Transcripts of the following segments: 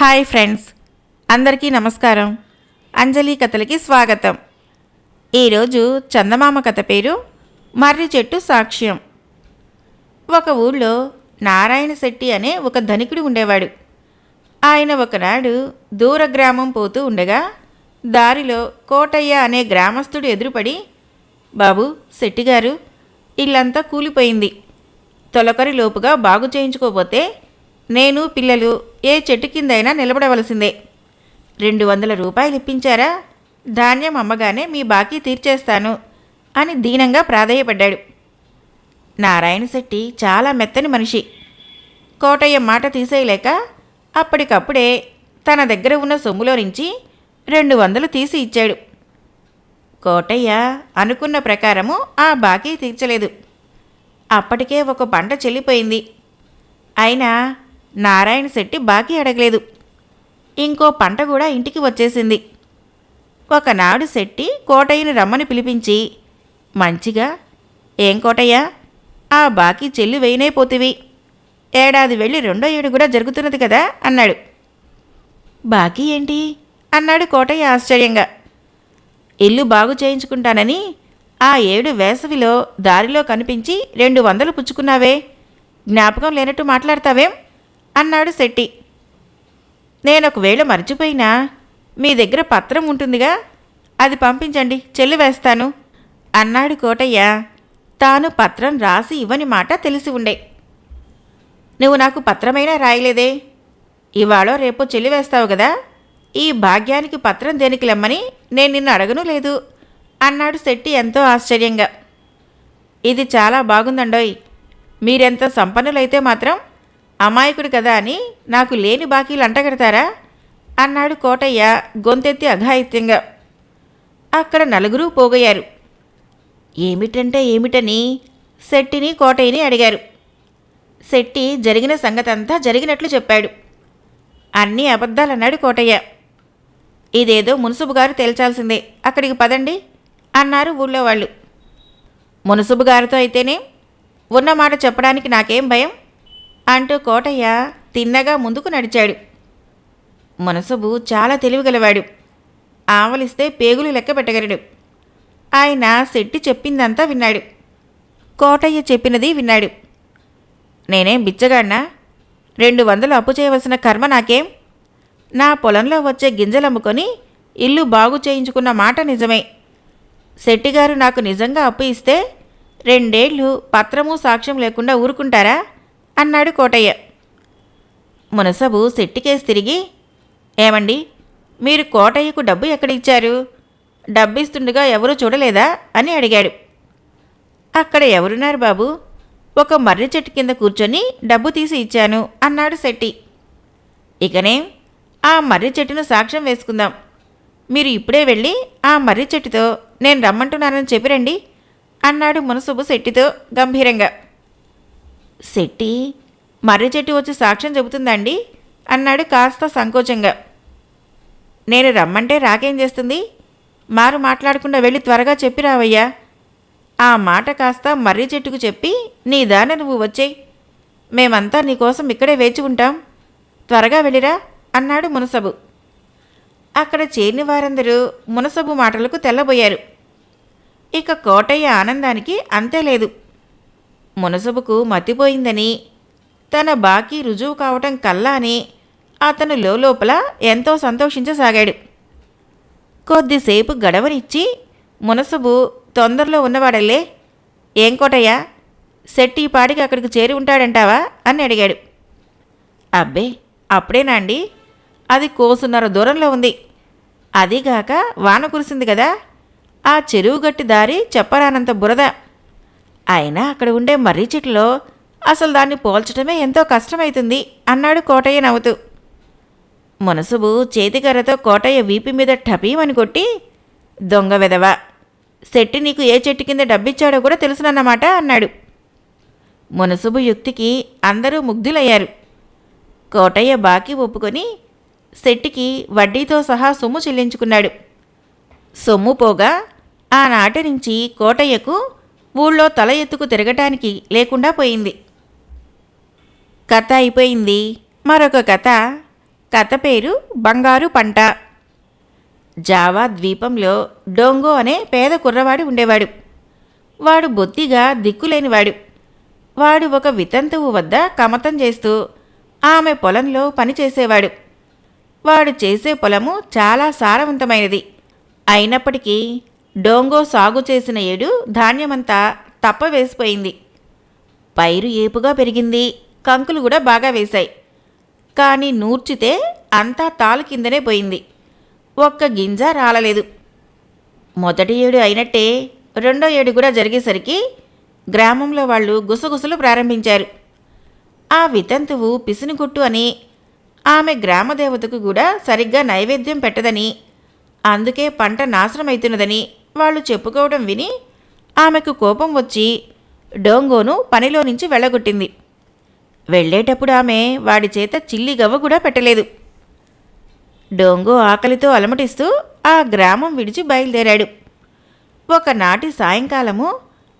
Hi friends అందరికీ నమస్కారం. అంజలి కథలకి స్వాగతం. ఈరోజు చందమామ కథ పేరు మర్రి చెట్టు సాక్ష్యం. ఒక ఊళ్ళో నారాయణ శెట్టి అనే ఒక ధనికుడు ఉండేవాడు. ఆయన ఒకనాడు దూర గ్రామం పోతూ ఉండగా దారిలో కోటయ్య అనే గ్రామస్తుడు ఎదురుపడి బాబు శెట్టిగారు ఇల్లంతా కూలిపోయింది. తొలకరి లోపుగా బాగు చేయించుకోపోతే నేను పిల్లలు ఏ చెట్టు కిందైనా నిలబడవలసిందే. రెండు వందల రూపాయలు ఇప్పించారా? ధాన్యం అమ్మగానే మీ బాకీ తీర్చేస్తాను అని దీనంగా ప్రాధేయపడ్డాడు. నారాయణ శెట్టి చాలా మెత్తని మనిషి. కోటయ్య మాట తీసేయలేక అప్పటికప్పుడే తన దగ్గర ఉన్న సొమ్ములో నుంచి రెండు వందలు తీసి ఇచ్చాడు. కోటయ్య అనుకున్న ప్రకారము ఆ బాకీ తీర్చలేదు. అప్పటికే ఒక పంట చెల్లిపోయింది. అయినా నారాయణ శెట్టి బాకీ అడగలేదు. ఇంకో పంట కూడా ఇంటికి వచ్చేసింది. ఒకనాడు శెట్టి కోటయ్యని రమ్మని పిలిపించి మంచిగా? ఏం కోటయ్య? ఆ బాకీ చెల్లి వేయనైపోతివి ఏడాది వెళ్ళి రెండో ఏడు కూడా జరుగుతున్నది కదా అన్నాడు. బాకీ ఏంటి? అన్నాడు కోటయ్య ఆశ్చర్యంగా. ఇల్లు బాగు చేయించుకుంటానని ఆ ఏడు వేసవిలో దారిలో కనిపించి రెండు వందలు పుచ్చుకున్నావే. జ్ఞాపకం లేనట్టు మాట్లాడతావేం? అన్నాడు శెట్టి. నేను ఒకవేళ మర్చిపోయినా మీ దగ్గర పత్రం ఉంటుందిగా. అది పంపించండి చెల్లి వేస్తాను అన్నాడు కోటయ్య. తాను పత్రం రాసి ఇవ్వని మాట తెలిసి ఉండే. నువ్వు నాకు పత్రమైనా రాయలేదే. ఇవాళ రేపు చెల్లి వేస్తావు కదా. ఈ భాగ్యానికి పత్రం దేనికి లెమ్మని నేను నిన్ను అడగను లేదు అన్నాడు శెట్టి ఎంతో ఆశ్చర్యంగా. ఇది చాలా బాగుందండోయ్. మీరెంత సంపన్నులైతే మాత్రం అమాయకుడు కదా అని నాకు లేని బాకీలు అంటగడతారా? అన్నాడు కోటయ్య గొంతెత్తి అఘాయిత్యంగా. అక్కడ నలుగురు పోగయ్యారు. ఏమిటంటే ఏమిటని శెట్టిని కోటయ్యని అడిగారు. శెట్టి జరిగిన సంగతంతా జరిగినట్లు చెప్పాడు. అన్నీ అబద్ధాలన్నాడు కోటయ్య. ఇదేదో మున్సుబు గారు తేల్చాల్సిందే. అక్కడికి పదండి అన్నారు ఊళ్ళో వాళ్ళు. మున్సుబు గారితో అయితేనే ఉన్న మాట చెప్పడానికి నాకేం భయం? అంటూ కోటయ్య తిన్నగా ముందుకు నడిచాడు. మునసబు చాలా తెలివిగలవాడు. ఆవలిస్తే పేగులు లెక్క పెట్టగలడు. ఆయన శెట్టి చెప్పిందంతా విన్నాడు. కోటయ్య చెప్పినది విన్నాడు. నేనేం బిచ్చగాడినా? రెండు వందలు అప్పు చేయవలసిన కర్మ నాకేం? నా పొలంలో వచ్చే గింజలు అమ్ముకొని ఇల్లు బాగు చేయించుకున్న మాట నిజమే. శెట్టిగారు నాకు నిజంగా అప్పు ఇస్తే రెండేళ్ళు పత్రము సాక్ష్యం లేకుండా ఊరుకుంటారా? అన్నాడు కోటయ్య. మునసబు సెట్టికేసి తిరిగి ఏమండి మీరు కోటయ్యకు డబ్బు ఎక్కడిచ్చారు? డబ్బు ఇస్తుండగా ఎవరూ చూడలేదా? అని అడిగాడు. అక్కడ ఎవరున్నారు బాబు? ఒక మర్రి చెట్టు కింద కూర్చొని డబ్బు తీసి ఇచ్చాను అన్నాడు శెట్టి. ఇకనే ఆ మర్రి చెట్టును సాక్ష్యం వేసుకుందాం. మీరు ఇప్పుడే వెళ్ళి ఆ మర్రి చెట్టుతో నేను రమ్మంటున్నానని చెప్పిరండి అన్నాడు మునసుబు శెట్టితో గంభీరంగా. శెట్టి మర్రి చెట్టు వచ్చి సాక్ష్యం చెబుతుందండి? అన్నాడు కాస్త సంకోచంగా. నేను రమ్మంటే రాకేం చేస్తుంది? మారు మాట్లాడకుండా వెళ్ళి త్వరగా చెప్పి రావయ్యా. ఆ మాట కాస్త మర్రి చెట్టుకు చెప్పి నీ దాన నువ్వు వచ్చేయి మేమంతా నీకోసం ఇక్కడే వేచి ఉంటాం. త్వరగా వెళ్ళిరా అన్నాడు మునసబు. అక్కడ చేరిన వారందరూ మునసబు మాటలకు తెల్లబోయారు. ఇక కోటయ్య ఆనందానికి అంతే లేదు. మునసబుకు మతిపోయిందని. తన బాకీ రుజువు కావటం కల్లా అని అతను లోపల ఎంతో సంతోషించసాగాడు. కొద్దిసేపు గడవనిచ్చి మునసబు తొందరలో ఉన్నవాడల్లే ఏం కోటయ్య శెట్టి ఈ పాడికి అక్కడికి చేరి ఉంటాడంటావా? అని అడిగాడు. అబ్బే అప్పుడేనా అండి? అది కోసున్నర దూరంలో ఉంది. అదీగాక వాన కురిసింది కదా. ఆ చెరువు గట్టి దారి చెప్పరానంత బురద. అయినా అక్కడ ఉండే మర్రి చెట్టులో అసలు దాన్ని పోల్చడమే ఎంతో కష్టమవుతుంది అన్నాడు కోటయ్య నవ్వుతూ. మునసుబు చేతికర్రతో కోటయ్య వీపి మీద టపీమని కొట్టి దొంగ వెదవ శెట్టి నీకు ఏ చెట్టు కింద డబ్బిచ్చాడో కూడా తెలుసునన్నమాట అన్నాడు. మునసుబు యుక్తికి అందరూ ముగ్ధులయ్యారు. కోటయ్య బాకీ ఒప్పుకొని శెట్టికి వడ్డీతో సహా సొమ్ము చెల్లించుకున్నాడు. సొమ్ము పోగా ఆనాటి నుంచి కోటయ్యకు ఊళ్ళో తల ఎత్తుకు తిరగటానికి లేకుండా పోయింది. కథ అయిపోయింది. మరొక కథ. కథ పేరు బంగారు పంట. జావా ద్వీపంలో డోంగో అనే పేద కుర్రవాడు ఉండేవాడు. వాడు బొత్తిగా దిక్కులేనివాడు. వాడు ఒక వితంతువు వద్ద కమతం చేస్తూ ఆమె పొలంలో పనిచేసేవాడు వాడు చేసే పొలము చాలా సారవంతమైనది. అయినప్పటికీ డోంగో సాగు చేసిన ఏడు ధాన్యమంతా తప్ప వేసిపోయింది. పైరు ఏపుగా పెరిగింది. కంకులు కూడా బాగా వేశాయి. కానీ నూర్చితే అంతా తాలు కిందనే పోయింది. ఒక్క గింజ రాలలేదు. మొదటి ఏడు అయినట్టే రెండో ఏడు కూడా జరిగేసరికి గ్రామంలో వాళ్ళు గుసగుసలు ప్రారంభించారు. ఆ వితంతువు పిసినిగుట్టు అని ఆమె గ్రామదేవతకు కూడా సరిగ్గా నైవేద్యం పెట్టదని అందుకే పంట నాశనమవుతున్నదని వాళ్ళు చెప్పుకోవడం విని ఆమెకు కోపం వచ్చి డోంగోను పనిలో నుంచి వెళ్ళగొట్టింది. వెళ్ళేటప్పుడు ఆమె వాడి చేత చిల్లి గవ్వ కూడా పెట్టలేదు. డోంగో ఆకలితో అలమటిస్తూ ఆ గ్రామం విడిచి బయలుదేరాడు. ఒకనాటి సాయంకాలము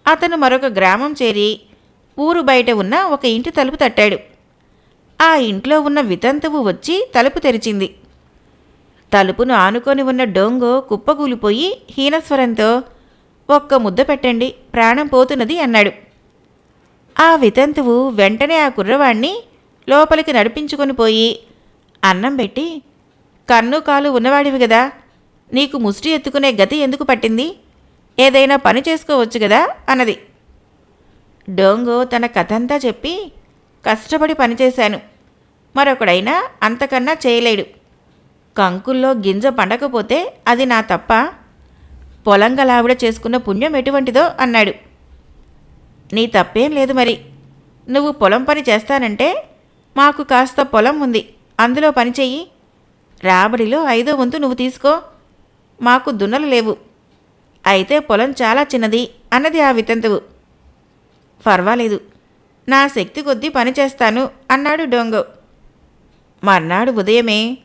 అతను మరొక గ్రామం చేరి ఊరు బయట ఉన్న ఒక ఇంటి తలుపు తట్టాడు. ఆ ఇంట్లో ఉన్న వితంతువు వచ్చి తలుపు తెరిచింది. తలుపును ఆనుకొని ఉన్న డోంగో కుప్పకూలిపోయి హీనస్వరంతో ఒక్క ముద్ద పెట్టండి ప్రాణం పోతున్నది అన్నాడు. ఆ వితంతువు వెంటనే ఆ కుర్రవాణ్ణి లోపలికి నడిపించుకొని పోయి అన్నం పెట్టి కన్ను కాలు ఉన్నవాడివి కదా నీకు ముష్టి ఎత్తుకునే గతి ఎందుకు పట్టింది? ఏదైనా పని చేసుకోవచ్చు కదా అన్నది. డోంగో తన కథంతా చెప్పి కష్టపడి పనిచేశాను మరొకడైనా అంతకన్నా చేయలేడు కంకుల్లో గింజ పండకపోతే అది నా తప్ప. పొలం గలావిడ చేసుకున్న పుణ్యం ఎటువంటిదో అన్నాడు. నీ తప్పేం లేదు మరి. నువ్వు పొలం పని చేస్తానంటే మాకు కాస్త పొలం ఉంది. అందులో పని చెయ్యి. రాబడిలో ఐదో వంతు నువ్వు తీసుకో. మాకు దున్నలు లేవు. అయితే పొలం చాలా చిన్నది అన్నది ఆ వితంతువు. పర్వాలేదు. నా శక్తి కొద్దీ పని చేస్తాను అన్నాడు డొంగో. మర్నాడు ఉదయమే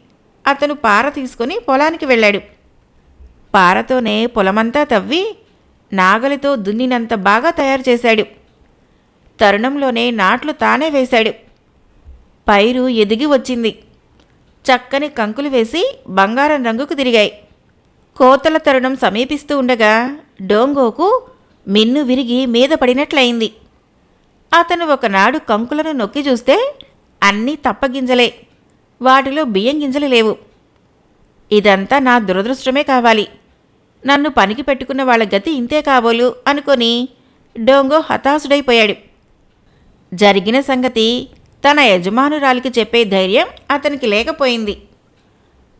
అతను పార తీసుకొని పొలానికి వెళ్ళాడు. పారతోనే పొలమంతా తవ్వి నాగలితో దున్నినంత బాగా తయారు చేశాడు. తరుణంలోనే నాట్లు తానే వేశాడు. పైరు ఎదిగి వచ్చింది. చక్కని కంకులు వేసి బంగారం రంగుకు తిరిగాయి. కోతల తరుణం సమీపిస్తూ ఉండగా డోంగోకు మిన్ను విరిగి మీద పడినట్లయింది. అతను ఒకనాడు కంకులను నొక్కి చూస్తే అన్నీ తప్పగింజలే. వాటిలో బియ్యం గింజలు లేవు. ఇదంతా నా దురదృష్టమే కావాలి. నన్ను పనికి పెట్టుకున్న వాళ్ళ గతి ఇంతే కాబోలు అనుకొని డోంగో హతాశుడైపోయాడు. జరిగిన సంగతి తన యజమానురాలికి చెప్పే ధైర్యం అతనికి లేకపోయింది.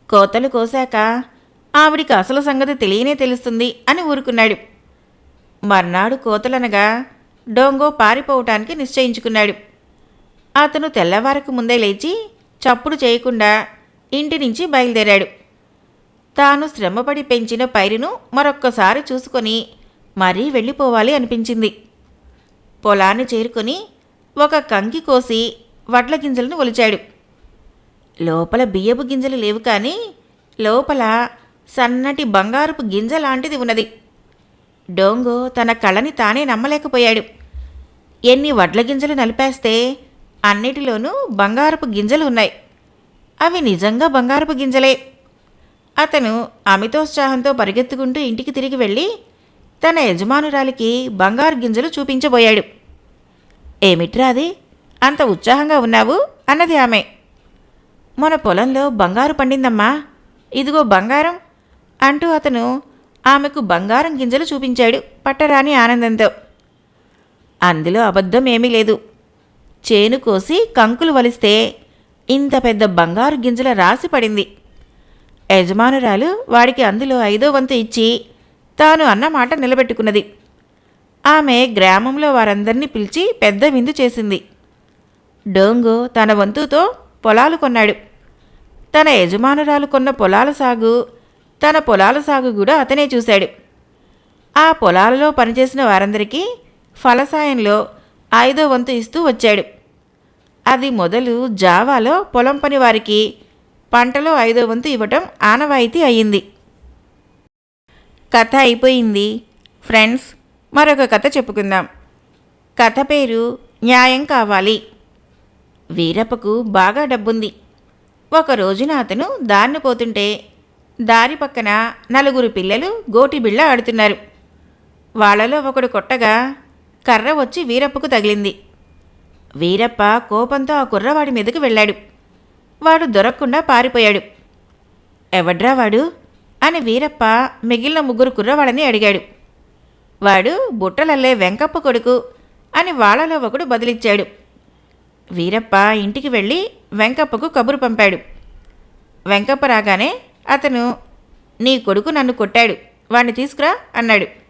కోతలు కోశాక ఆవిడికి అసలు సంగతి తెలియనే తెలుస్తుంది అని ఊరుకున్నాడు. మర్నాడు కోతలనగా డోంగో పారిపోవటానికి నిశ్చయించుకున్నాడు. అతను తెల్లవారకు ముందే లేచి చప్పుడు చేయకుండా ఇంటి నుంచి బయలుదేరాడు. తాను శ్రమపడి పెంచిన పైరును మరొక్కసారి చూసుకొని మరీ వెళ్ళిపోవాలి అనిపించింది. పొలాన్ని చేరుకొని ఒక కంకి కోసి వడ్ల గింజలను ఒలిచాడు. లోపల బియ్యపు గింజలు లేవు కానీ లోపల సన్నటి బంగారపు గింజ లాంటిది ఉన్నది. డోంగో తన కళని తానే నమ్మలేకపోయాడు. ఎన్ని వడ్ల గింజలు నలిపేస్తే అన్నిటిలోనూ బంగారపు గింజలు ఉన్నాయి అవి నిజంగా బంగారపు గింజలే. అతను అమితోత్సాహంతో పరిగెత్తుకుంటూ ఇంటికి తిరిగి వెళ్ళి తన యజమానురాలికి బంగారు గింజలు చూపించబోయాడు. ఏమిట్రా అది? అంత ఉత్సాహంగా ఉన్నావు? అన్నది ఆమె. మన పొలంలో బంగారు పండిందమ్మా. ఇదిగో బంగారం అంటూ అతను ఆమెకు బంగారం గింజలు చూపించాడు పట్టరాని ఆనందంతో. అందులో అబద్ధం ఏమీ లేదు. చేను కోసి కంకులు వలిస్తే ఇంత పెద్ద బంగారు గింజల రాసి పడింది. యజమానురాలు వాడికి అందులో ఐదో వంతు ఇచ్చి తాను అన్న మాట నిలబెట్టుకున్నది. ఆమె గ్రామంలో వారందరినీ పిలిచి పెద్ద విందు చేసింది. డోంగు తన వంతుతో పొలాలు కొన్నాడు. తన యజమానురాలు కొన్న పొలాల సాగు తన పొలాల సాగు కూడా అతనే చూశాడు. ఆ పొలాలలో పనిచేసిన వారందరికీ ఫలసాయంలో ఐదో వంతు ఇస్తూ వచ్చాడు. అది మొదలు జావాలో పొలం పని వారికి. పంటలో ఐదో వంతు ఇవ్వటం ఆనవాయితీ అయింది. కథ అయిపోయింది. ఫ్రెండ్స్ మరొక కథ చెప్పుకుందాం. కథ పేరు న్యాయం కావాలి. వీరప్పకు బాగా డబ్బుంది. ఒక రోజున అతను దారిని పోతుంటే దారి పక్కన నలుగురు పిల్లలు గోటి బిళ్ళ ఆడుతున్నారు. వాళ్ళలో ఒకడు కొట్టగా కర్ర వచ్చి వీరప్పకు తగిలింది. వీరప్ప కోపంతో ఆ కుర్రవాడి మీదకు వెళ్ళాడు. వాడు దొరకకుండా పారిపోయాడు. ఎవడ్రా వాడు? అని వీరప్ప మిగిలిన ముగ్గురు కుర్రవాడని అడిగాడు. వాడు బుట్టలల్లే వెంకప్ప కొడుకు అని వాళ్ళలో ఒకడు బదిలిచ్చాడు. వీరప్ప ఇంటికి వెళ్ళి వెంకప్పకు కబురు పంపాడు. వెంకప్ప రాగానే అతను నీ కొడుకు నన్ను కొట్టాడు. వాడిని తీసుకురా అన్నాడు.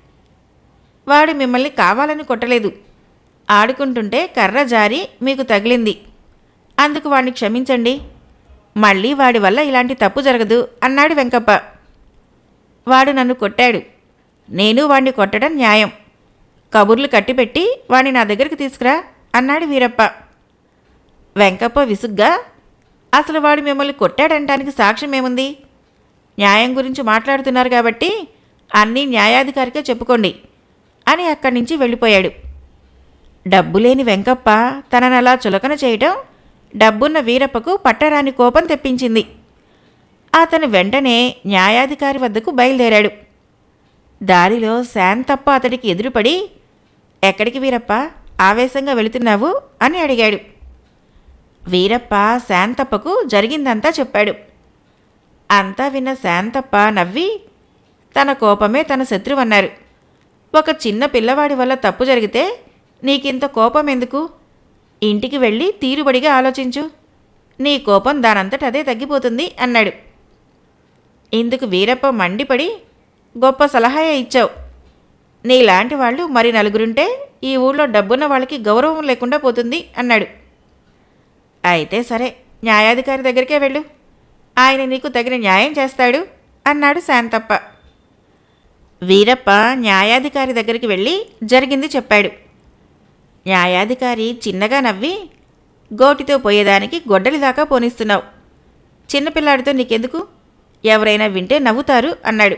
వాడు మిమ్మల్ని కావాలని కొట్టలేదు. ఆడుకుంటుంటే కర్ర జారి మీకు తగిలింది. అందుకు వాడిని క్షమించండి. మళ్ళీ వాడి వల్ల ఇలాంటి తప్పు జరగదు అన్నాడు వెంకప్ప. వాడు నన్ను కొట్టాడు. నేను వాణ్ణి కొట్టడం న్యాయం. కబుర్లు కట్టిపెట్టి వాణ్ణి నా దగ్గరికి తీసుకురా అన్నాడు వీరప్ప. వెంకప్ప విసుగ్గా అసలు వాడు మిమ్మల్ని కొట్టాడంటానికి సాక్ష్యం ఏముంది? న్యాయం గురించి మాట్లాడుతున్నారు కాబట్టి అన్నీ న్యాయాధికారికే చెప్పుకోండి. అని అక్కడి నుంచి వెళ్ళిపోయాడు. డబ్బు లేని వెంకప్ప తననలా చులకన చేయటం డబ్బున్న వీరప్పకు పట్టరాని కోపం తెప్పించింది. అతను వెంటనే న్యాయాధికారి వద్దకు బయలుదేరాడు. దారిలో శాంతప్ప అతడికి ఎదురుపడి ఎక్కడికి వీరప్ప? ఆవేశంగా వెళుతున్నావు? అని అడిగాడు. వీరప్ప శాంతప్పకు జరిగిందంతా చెప్పాడు. అంతా విన్న శాంతప్ప నవ్వి తన కోపమే తన శత్రువన్నారు. ఒక చిన్న పిల్లవాడి వల్ల తప్పు జరిగితే నీకింత కోపం ఎందుకు? ఇంటికి వెళ్ళి తీరుబడిగా ఆలోచించు. నీ కోపం దానంతట అదే తగ్గిపోతుంది అన్నాడు. ఇందుకు వీరప్ప మండిపడి గొప్ప సలహా ఇచ్చావు. నీలాంటి వాళ్ళు మరి నలుగురుంటే ఈ ఊళ్ళో డబ్బున్న వాళ్ళకి గౌరవం లేకుండా పోతుంది అన్నాడు. అయితే సరే న్యాయాధికారి దగ్గరికే వెళ్ళు. ఆయన నీకు తగిన న్యాయం చేస్తాడు అన్నాడు శాంతప్ప. వీరప్ప న్యాయాధికారి దగ్గరికి వెళ్ళి జరిగింది చెప్పాడు. న్యాయాధికారి చిన్నగా నవ్వి గోటితో పోయేదానికి గొడ్డలి దాకా పోనిస్తున్నావు. చిన్నపిల్లాడితో నీకెందుకు? ఎవరైనా వింటే నవ్వుతారు అన్నాడు.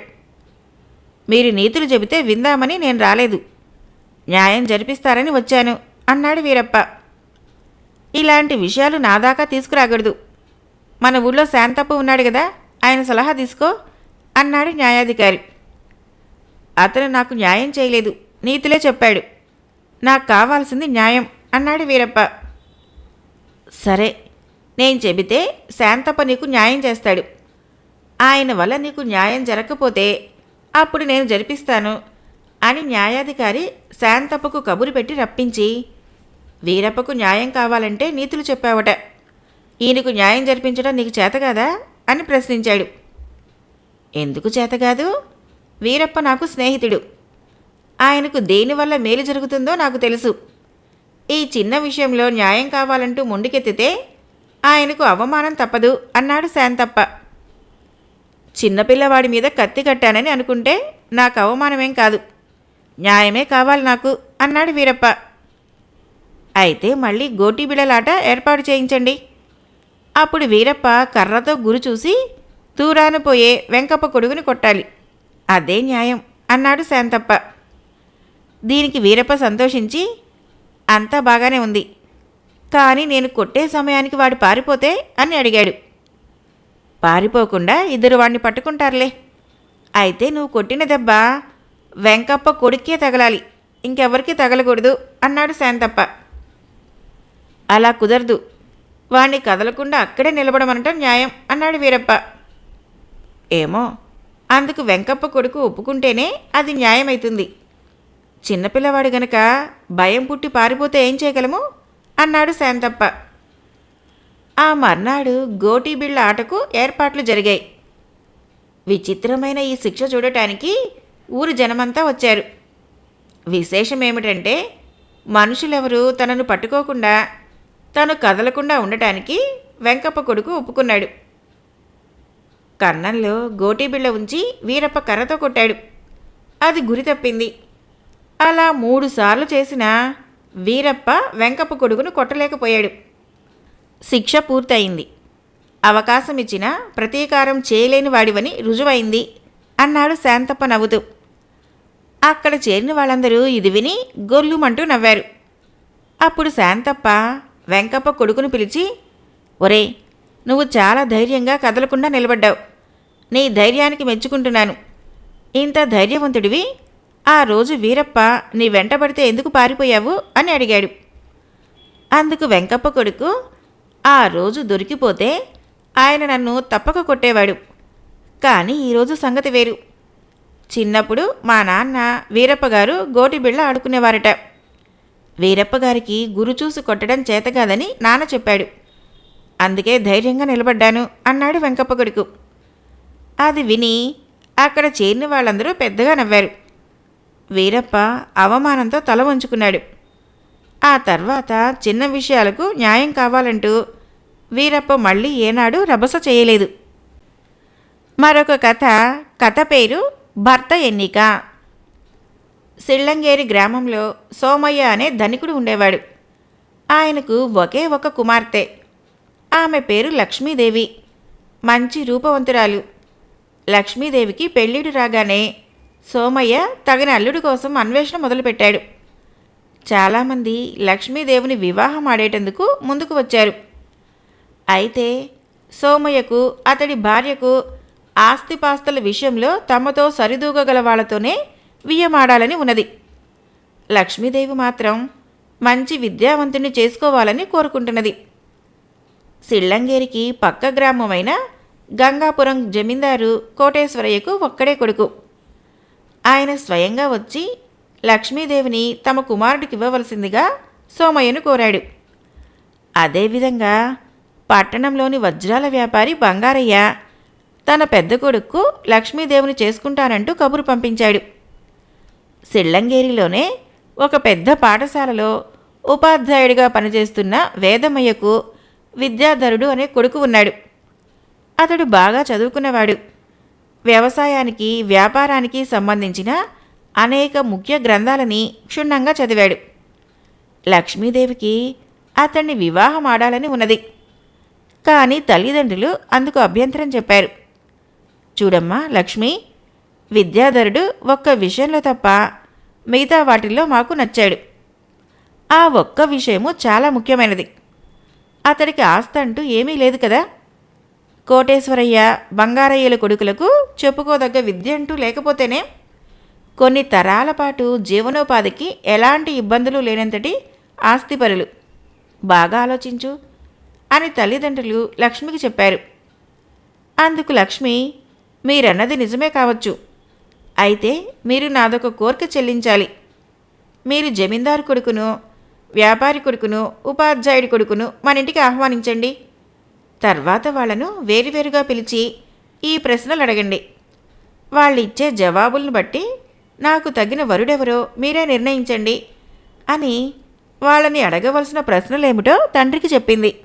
మీరు నీతులు చెబితే విందామని నేను రాలేదు. న్యాయం జరిపిస్తారని వచ్చాను అన్నాడు వీరప్ప. ఇలాంటి విషయాలు నా దాకా తీసుకురాకూడదు. మన ఊళ్ళో శాంతప్ప ఉన్నాడు కదా ఆయన సలహా తీసుకో అన్నాడు న్యాయాధికారి. అతను నాకు న్యాయం చేయలేదు. నీతులే చెప్పాడు. నాకు కావాల్సింది న్యాయం అన్నాడు వీరప్ప. సరే నేను చెబితే శాంతప్ప నీకు న్యాయం చేస్తాడు. ఆయన వల్ల నీకు న్యాయం జరగకపోతే అప్పుడు నేను జరిపిస్తాను అని న్యాయాధికారి శాంతప్పకు కబురు పెట్టి రప్పించి వీరప్పకు న్యాయం కావాలంటే నీతులు చెప్పావట. ఈయనకు న్యాయం జరిపించడం నీకు చేతగాదా అని ప్రశ్నించాడు. ఎందుకు చేత కాదు? వీరప్ప నాకు స్నేహితుడు. ఆయనకు దేనివల్ల మేలు జరుగుతుందో నాకు తెలుసు. ఈ చిన్న విషయంలో న్యాయం కావాలంటూ ముందుకెత్తితే ఆయనకు అవమానం తప్పదు అన్నాడు శాంతప్ప. చిన్నపిల్లవాడి మీద కత్తి కట్టానని అనుకుంటే నాకు అవమానమేం కాదు. న్యాయమే కావాలి నాకు అన్నాడు వీరప్ప. అయితే మళ్ళీ గోటి బిడలాట ఏర్పాటు చేయించండి. అప్పుడు వీరప్ప కర్రతో గురి చూసి దూరాను పోయే వెంకప్ప కొడుకుని కొట్టాలి. అదే న్యాయం అన్నాడు శాంతప్ప. దీనికి వీరప్ప సంతోషించి అంతా బాగానే ఉంది. కానీ నేను కొట్టే సమయానికి వాడు పారిపోతే అని అడిగాడు. పారిపోకుండా ఇద్దరు వాడిని పట్టుకుంటారులే. అయితే నువ్వు కొట్టిన దెబ్బ వెంకప్ప కొడుక్కే తగలాలి. ఇంకెవరికి తగలకూడదు అన్నాడు శాంతప్ప. అలా కుదరదు. వాణ్ణి కదలకుండా అక్కడే నిలబడమనటం న్యాయం అన్నాడు వీరప్ప. ఏమో అందుకు వెంకప్ప కొడుకు ఒప్పుకుంటేనే అది న్యాయమైతుంది. చిన్నపిల్లవాడు గనక భయం పుట్టి పారిపోతే ఏం చేయగలము? అన్నాడు శాంతప్ప. ఆ మర్నాడు గోటీ బిళ్ళ ఆటకు ఏర్పాట్లు జరిగాయి. విచిత్రమైన ఈ శిక్ష చూడటానికి ఊరు జనమంతా వచ్చారు. విశేషం ఏమిటంటే మనుషులెవరూ తనను పట్టుకోకుండా తను కదలకుండా ఉండటానికి వెంకప్ప కొడుకు ఒప్పుకున్నాడు. కన్నంలో గోటీబిళ్ళ ఉంచి వీరప్ప కర్రతో కొట్టాడు. అది గురి తప్పింది. అలా మూడుసార్లు చేసిన చేసినా వీరప్ప వెంకప్ప కొడుకును కొట్టలేకపోయాడు. శిక్ష పూర్తయింది. అవకాశం ఇచ్చిన ప్రతీకారం చేయలేని వాడివని రుజువైంది. అన్నాడు శాంతప్ప నవ్వుతూ. అక్కడ చేరిన వాళ్ళందరూ ఇది విని గొల్లుమంటూ నవ్వారు. అప్పుడు శాంతప్ప వెంకప్ప కొడుకును పిలిచి ఒరే నువ్వు చాలా ధైర్యంగా కదలకుండా నిలబడ్డావు. నీ ధైర్యానికి మెచ్చుకుంటున్నాను. ఇంత ధైర్యవంతుడివి? ఆ రోజు వీరప్ప నీ వెంటబడితే ఎందుకు పారిపోయావు? అని అడిగాడు. అందుకు వెంకప్ప కొడుకు ఆ రోజు దొరికిపోతే ఆయన నన్ను తప్పక కొట్టేవాడు. కానీ ఈరోజు సంగతి వేరు. చిన్నప్పుడు మా నాన్న వీరప్ప గారు గోటి బిళ్ళ ఆడుకునేవారట. వీరప్ప గారికి గురు చూసి కొట్టడం చేతగాదని నాన్న చెప్పాడు. అందుకే ధైర్యంగా నిలబడ్డాను అన్నాడు వెంకప్ప కొడుకు. అది విని అక్కడ చేరిన వాళ్ళందరూ పెద్దగా నవ్వారు. వీరప్ప అవమానంతో తల వంచుకున్నాడు. ఆ తర్వాత చిన్న విషయాలకు న్యాయం కావాలంటూ వీరప్ప మళ్ళీ ఏనాడు రభస చేయలేదు. మరొక కథ కథ పేరు భర్త ఎన్నిక. సిళ్ళంగేరి గ్రామంలో సోమయ్య అనే ధనికుడు ఉండేవాడు. ఆయనకు ఒకే ఒక కుమార్తె. ఆమె పేరు లక్ష్మీదేవి. మంచి రూపవంతురాలు. లక్ష్మీదేవికి పెళ్ళిడు రాగానే సోమయ్య తగిన అల్లుడి కోసం అన్వేషణ మొదలుపెట్టాడు. చాలామంది లక్ష్మీదేవిని వివాహం ఆడేటందుకు ముందుకు వచ్చారు. అయితే సోమయ్యకు అతడి భార్యకు ఆస్తిపాస్తుల విషయంలో తమతో సరిదూగగల వాళ్ళతోనే వియ్యమాడాలని ఉన్నది. లక్ష్మీదేవి మాత్రం మంచి విద్యావంతుని చేసుకోవాలని కోరుకుంటున్నది. సిళ్ళంగేరికి పక్క గ్రామమైన గంగాపురం జమీందారు కోటేశ్వరయ్యకు ఒక్కడే కొడుకు. ఆయన స్వయంగా వచ్చి లక్ష్మీదేవిని తమ కుమారుడికి ఇవ్వవలసిందిగా సోమయ్యను కోరాడు. అదేవిధంగా పట్టణంలోని వజ్రాల వ్యాపారి బంగారయ్య తన పెద్ద కొడుకు లక్ష్మీదేవిని చేసుకుంటానంటూ కబురు పంపించాడు. సిళ్ళంగేరిలోనే ఒక పెద్ద పాఠశాలలో ఉపాధ్యాయుడిగా పనిచేస్తున్న వేదమయ్యకు విద్యాధరుడు అనే కొడుకు ఉన్నాడు. అతడు బాగా చదువుకున్నవాడు. వ్యవసాయానికి వ్యాపారానికి సంబంధించిన అనేక ముఖ్య గ్రంథాలని క్షుణ్ణంగా చదివాడు. లక్ష్మీదేవికి అతన్ని వివాహం ఆడాలని ఉన్నది. కానీ తల్లిదండ్రులు అందుకు అభ్యంతరం చెప్పారు. చూడమ్మా లక్ష్మి విద్యాధరుడు ఒక్క విషయంలో తప్ప మిగతా వాటిల్లో మాకు నచ్చాడు. ఆ ఒక్క విషయము చాలా ముఖ్యమైనది. అతడికి ఆస్తి అంటూ ఏమీ లేదు కదా? కోటేశ్వరయ్య బంగారయ్యల కొడుకులకు చెప్పుకోదగ్గ విద్య అంటూ లేకపోతేనే కొన్ని తరాల పాటు జీవనోపాధికి ఎలాంటి ఇబ్బందులు లేనంతటి ఆస్తిపరులు. బాగా ఆలోచించు అని తల్లిదండ్రులు లక్ష్మికి చెప్పారు. అందుకు లక్ష్మి మీరన్నది నిజమే కావచ్చు. అయితే మీరు నాదొక కోరిక చెల్లించాలి. మీరు జమీందారు కొడుకును వ్యాపారి కొడుకును ఉపాధ్యాయుడి కొడుకును మన ఇంటికి ఆహ్వానించండి. తర్వాత వాళ్ళను వేరువేరుగా పిలిచి ఈ ప్రశ్నలు అడగండి. వాళ్ళు ఇచ్చే జవాబులను బట్టి నాకు తగిన వరుడెవరో మీరే నిర్ణయించండి అని వాళ్ళని అడగవలసిన ప్రశ్నలేమిటో తండ్రికి చెప్పింది.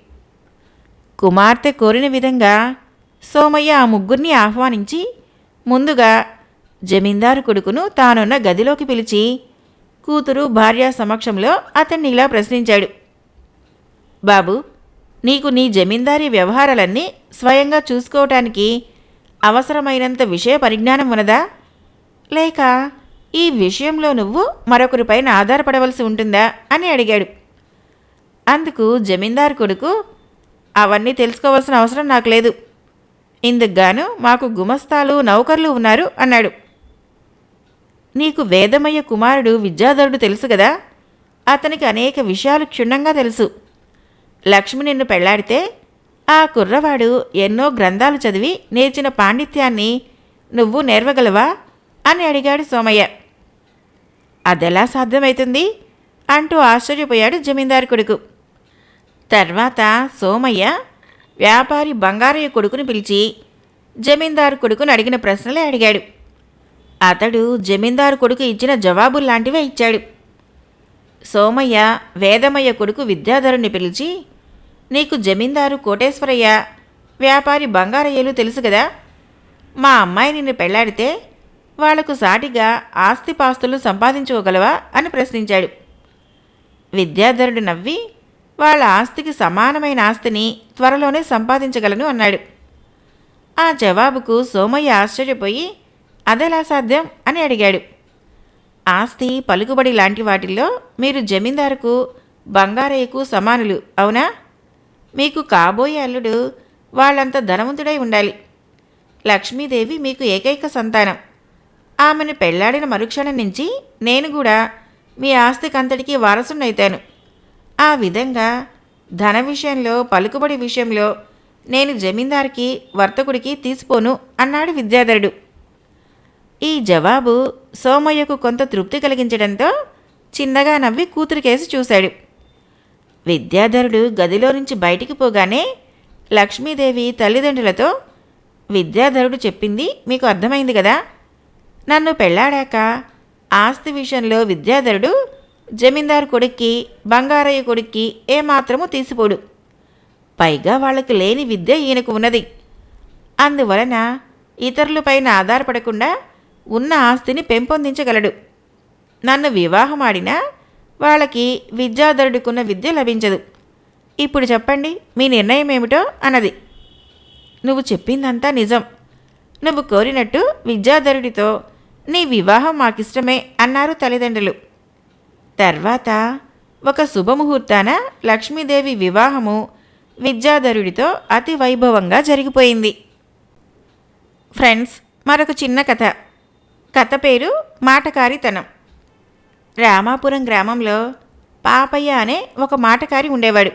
కుమార్తె కోరిన విధంగా సోమయ్య ఆ ముగ్గురిని ఆహ్వానించి ముందుగా జమీందారు కొడుకును తానున్న గదిలోకి పిలిచి కూతురు భార్య సమక్షంలో అతన్ని ఇలా ప్రశ్నించాడు. బాబు నీకు నీ జమీందారీ వ్యవహారాలన్నీ స్వయంగా చూసుకోవటానికి అవసరమైనంత విషయ పరిజ్ఞానం ఉన్నదా? లేక ఈ విషయంలో నువ్వు మరొకరిపైన ఆధారపడవలసి ఉంటుందా? అని అడిగాడు. అందుకు జమీందారు కొడుకు అవన్నీ తెలుసుకోవాల్సిన అవసరం నాకు లేదు. ఇందుకు గాను మాకు గుమస్తాలు నౌకర్లు ఉన్నారు అన్నాడు. నీకు వేదమయ్య కుమారుడు విద్యాధరుడు తెలుసు కదా? అతనికి అనేక విషయాలు క్షుణ్ణంగా తెలుసు. లక్ష్మి నిన్ను పెళ్ళాడితే ఆ కుర్రవాడు ఎన్నో గ్రంథాలు చదివి నేర్చిన పాండిత్యాన్ని నువ్వు నేర్వగలవా? అని అడిగాడు సోమయ్య. అదెలా సాధ్యమవుతుంది అంటూ ఆశ్చర్యపోయాడు జమీందారు కొడుకు. తర్వాత సోమయ్య వ్యాపారి బంగారయ్య కొడుకుని పిలిచి జమీందారు కొడుకుని అడిగిన ప్రశ్నలే అడిగాడు. అతడు జమీందారు కొడుకు ఇచ్చిన జవాబుల్లాంటివే ఇచ్చాడు. సోమయ్య వేదమయ్య కొడుకు విద్యాధరుణ్ణి పిలిచి నీకు జమీందారు కోటేశ్వరయ్య వ్యాపారి బంగారయ్యలు తెలుసు కదా? మా అమ్మాయి నిన్ను పెళ్ళాడితే వాళ్ళకు సాటిగా ఆస్తిపాస్తులు సంపాదించుకోగలవా? అని ప్రశ్నించాడు. విద్యాధరుడు నవ్వి వాళ్ళ ఆస్తికి సమానమైన ఆస్తిని త్వరలోనే సంపాదించగలను అన్నాడు. ఆ జవాబుకు సోమయ్య ఆశ్చర్యపోయి అదెలా సాధ్యం అని అడిగాడు. ఆస్తి పలుకుబడి లాంటి వాటిల్లో మీరు జమీందారుకు బంగారయ్యకు సమానులు అవునా? మీకు కాబోయే అల్లుడు వాళ్ళంత ధనవంతుడై ఉండాలి. లక్ష్మీదేవి మీకు ఏకైక సంతానం. ఆమెను పెళ్ళాడిన మరుక్షణం నుంచి నేను కూడా మీ ఆస్తికంతటికీ వారసునైతాను ఆ విధంగా ధన విషయంలో పలుకుబడి విషయంలో నేను జమీందార్కి వర్తకుడికి తీసిపోను అన్నాడు విద్యాధరుడు. ఈ జవాబు సోమయ్యకు కొంత తృప్తి కలిగించడంతో చిన్నగా నవ్వి కూతురికేసి చూశాడు. విద్యాధరుడు గదిలో నుంచి బయటికి పోగానే లక్ష్మీదేవి తల్లిదండ్రులతో విద్యాధరుడు చెప్పింది మీకు అర్థమైంది కదా? నన్ను పెళ్ళాడాక ఆస్తి విషయంలో విద్యాధరుడు జమీందారు కొడుక్కి బంగారయ్య కొడుక్కి ఏమాత్రము తీసిపోడు. పైగా వాళ్ళకి లేని విద్య ఈయనకు ఉన్నది. అందువలన ఇతరులపైన ఆధారపడకుండా ఉన్న ఆస్తిని పెంపొందించగలడు. నన్ను వివాహం ఆడినా వాళ్ళకి విద్యాధరుడికున్న విద్య లభించదు. ఇప్పుడు చెప్పండి మీ నిర్ణయం ఏమిటో అన్నది. నువ్వు చెప్పిందంతా నిజం. నువ్వు కోరినట్టు విద్యాధరుడితో నీ వివాహం మాకిష్టమే అన్నారు తల్లిదండ్రులు. తర్వాత ఒక శుభముహూర్తాన లక్ష్మీదేవి వివాహము విద్యాధరుడితో అతి వైభవంగా జరిగిపోయింది. ఫ్రెండ్స్ మరొక చిన్న కథ. కథ పేరు మాటకారితనం. రామాపురం గ్రామంలో పాపయ్య అనే ఒక మాటకారి ఉండేవాడు.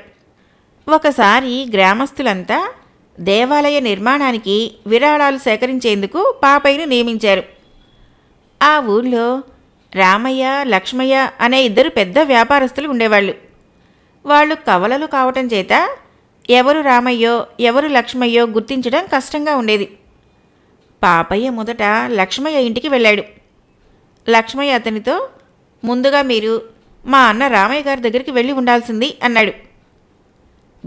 ఒకసారి గ్రామస్తులంతా దేవాలయ నిర్మాణానికి విరాళాలు సేకరించేందుకు పాపయ్యను నియమించారు. ఆ ఊళ్ళో రామయ్య లక్ష్మయ్య అనే ఇద్దరు పెద్ద వ్యాపారస్తులు ఉండేవాళ్ళు. వాళ్ళు కవలలు కావటం చేత ఎవరు రామయ్యో ఎవరు లక్ష్మయ్యో గుర్తించడం కష్టంగా ఉండేది. పాపయ్య మొదట లక్ష్మయ్య ఇంటికి వెళ్ళాడు. లక్ష్మయ్య అతనితో ముందుగా మీరు మా అన్న రామయ్య గారి దగ్గరికి వెళ్ళి ఉండాల్సింది అన్నాడు.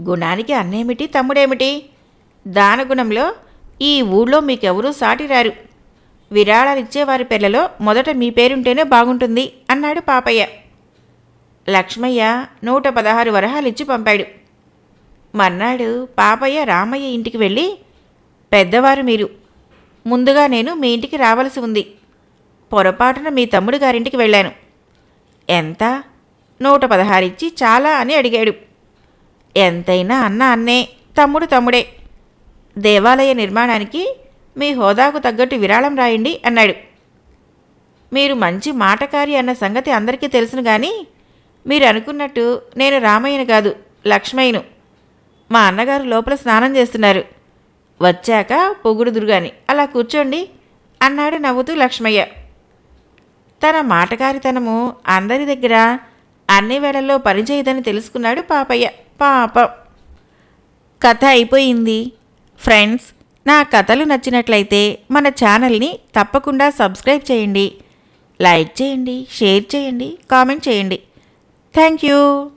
గుణానికి అన్నేమిటి తమ్ముడేమిటి? దానగుణంలో ఈ ఊళ్ళో మీకెవరూ సాటిరారు విరాళాలిచ్చేవారి పిల్లలో మొదట మీ పేరుంటేనే బాగుంటుంది అన్నాడు పాపయ్య. లక్ష్మయ్య నూట పదహారు వరహాలిచ్చి పంపాడు. మర్నాడు పాపయ్య రామయ్య ఇంటికి వెళ్ళి పెద్దవారు మీరు ముందుగా నేను మీ ఇంటికి రావలసి ఉంది. పొరపాటున మీ తమ్ముడు గారింటికి వెళ్ళాను. ఎంత? నూట పదహారు ఇచ్చి చాలా అని అడిగాడు. ఎంతైనా అన్న అన్నే తమ్ముడు తమ్ముడే. దేవాలయ నిర్మాణానికి మీ హోదాకు తగ్గట్టు విరాళం రాయండి అన్నాడు. మీరు మంచి మాటకారి అన్న సంగతి అందరికీ తెలుసును కానీ మీరు అనుకున్నట్టు నేను రామయ్యను కాదు లక్ష్మయ్యను. మా అన్నగారు లోపల స్నానం చేస్తున్నారు. వచ్చాక పొగుడుదురుగాని అలా కూర్చోండి అన్నాడు నవ్వుతూ లక్ష్మయ్య. తన మాటకారితనము అందరి దగ్గర అన్ని వేళల్లో పనిచేయదని తెలుసుకున్నాడు పాపయ్య. పాపం. కథ అయిపోయింది. ఫ్రెండ్స్ నా కథలు నచ్చినట్లయితే మన ఛానల్ని తప్పకుండా సబ్స్క్రైబ్ చేయండి. లైక్ చేయండి షేర్ చేయండి కామెంట్ చేయండి. Thank you.